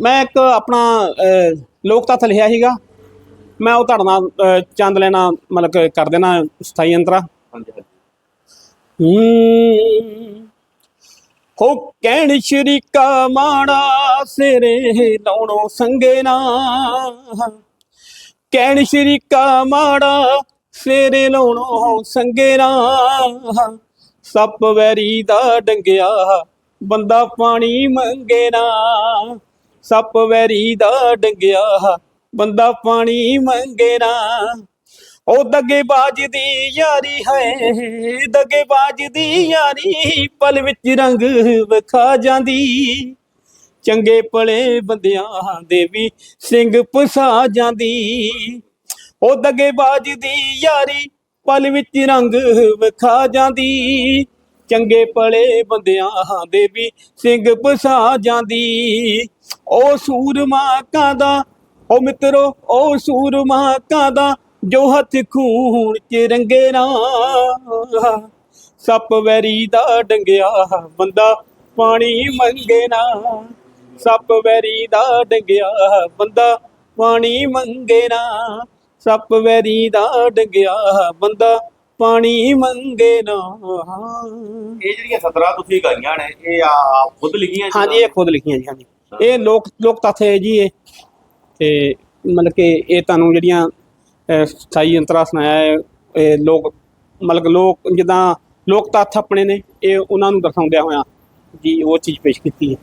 ਮੈਂ ਇੱਕ ਆਪਣਾ ਲੋਕ ਤੱਥ ਲਿਖਿਆ ਸੀਗਾ। ਮੈਂ ਉਹ ਤੁਹਾਡੇ ਨਾਲ ਚੰਦ ਲੈਣਾ ਮਤਲਬ ਕਰ ਦੇਣਾ ਸਥਾਈ ਅੰਤਰਾ ਹੋ। ਕਹਿਣ ਸ਼ਰੀਕਾ ਮਾੜਾ ਸਿਰੇ ਲਾਉਣੋ ਸੰਗੇ ਨਾ। ਕਹਿਣ ਸ਼ਰੀਕਾ ਮਾੜਾ ਸਿਰੇ ਲਾਉਣੋ ਸੰਗੇ ਨਾ। ਸੱਪ ਵੈਰੀ ਦਾ ਡੰਗਿਆ ਬੰਦਾ ਪਾਣੀ ਮੰਗੇ ਨਾ। ਸੱਪ ਵੈਰੀ ਦਾ ਡੰਗਿਆ, ਬੰਦਾ ਪਾਣੀ ਮੰਗੇ ਨਾ। ਉਹ ਦਗੇਬਾਜ਼ ਦੀ ਯਾਰੀ ਹੈ, ਦਗੇਬਾਜ਼ ਦੀ ਯਾਰੀ ਪਲ ਵਿੱਚ ਰੰਗ ਵਿਖਾ ਜਾਂਦੀ। ਚੰਗੇ ਭਲੇ ਬੰਦਿਆਂ ਦੇ ਵੀ ਸਿੰਘ ਪਸਾ ਜਾਂਦੀ। ਉਹ ਦਗੇਬਾਜ਼ ਦੀ ਯਾਰੀ ਪਲ ਵਿੱਚ ਰੰਗ ਵਿਖਾ ਜਾਂਦੀ। ਚੰਗੇ ਭਲੇ ਬੰਦਿਆਂ ਦੇ ਵੀ ਸਿੰਘ ਪਸਾ ਜਾਂਦੀ। ਉਹ ਸੂਰਮਾ ਕਾਦਾ ਉਹ ਮਿੱਤਰੋ ਉਹ ਸੂਰਮਾ ਕਾਦਾ ਜੋ ਹੱਥ ਖੂਨ ਚ ਰੰਗੇ ਨਾ। ਸੱਪ ਵੈਰੀ ਦਾ ਡੰਗਿਆ ਬੰਦਾ ਪਾਣੀ ਮੰਗੇ ਨਾ। ਸੱਪ ਵੈਰੀ ਦਾ ਡੰਗਿਆ ਬੰਦਾ ਪਾਣੀ ਮੰਗੇ ਨਾ। ਸੱਪ ਵੈਰੀ ਦਾ ਡੰਗਿਆ ਬੰਦਾ ਪਾਣੀ ਮੰਗੇ ਨਾ। ਇਹ ਜਿਹੜੀਆਂ ਸਤਰਾਂ ਤੁਸੀਂ ਗਾਈਆਂ ਨੇ ਇਹ ਆ ਖੁਦ ਲਿਖੀਆਂ ਜੀ? ਹਾਂਜੀ ਇਹ ਖੁਦ ਲਿਖੀਆਂ ਜੀ ਹਾਂਜੀ। ਇਹ ਲੋਕ ਲੋਕ ਤੱਥ ਹੈ ਜੀ ਇਹ। ਤੇ ਮਤਲਬ ਕਿ ਇਹ ਤੁਹਾਨੂੰ ਜਿਹੜੀਆਂ ਅਹ, ਸਥਾਈ ਅੰਤਰਾ ਸੁਣਾਇਆ ਹੈ ਇਹ ਲੋਕ ਮਤਲਬ ਲੋਕ ਜਿੱਦਾਂ ਲੋਕ ਤੱਥ ਆਪਣੇ ਨੇ ਇਹ ਉਹਨਾਂ ਨੂੰ ਦਰਸਾਉਂਦਿਆਂ ਹੋਇਆ ਜੀ ਉਹ ਚੀਜ਼ ਪੇਸ਼ ਕੀਤੀ ਹੈ।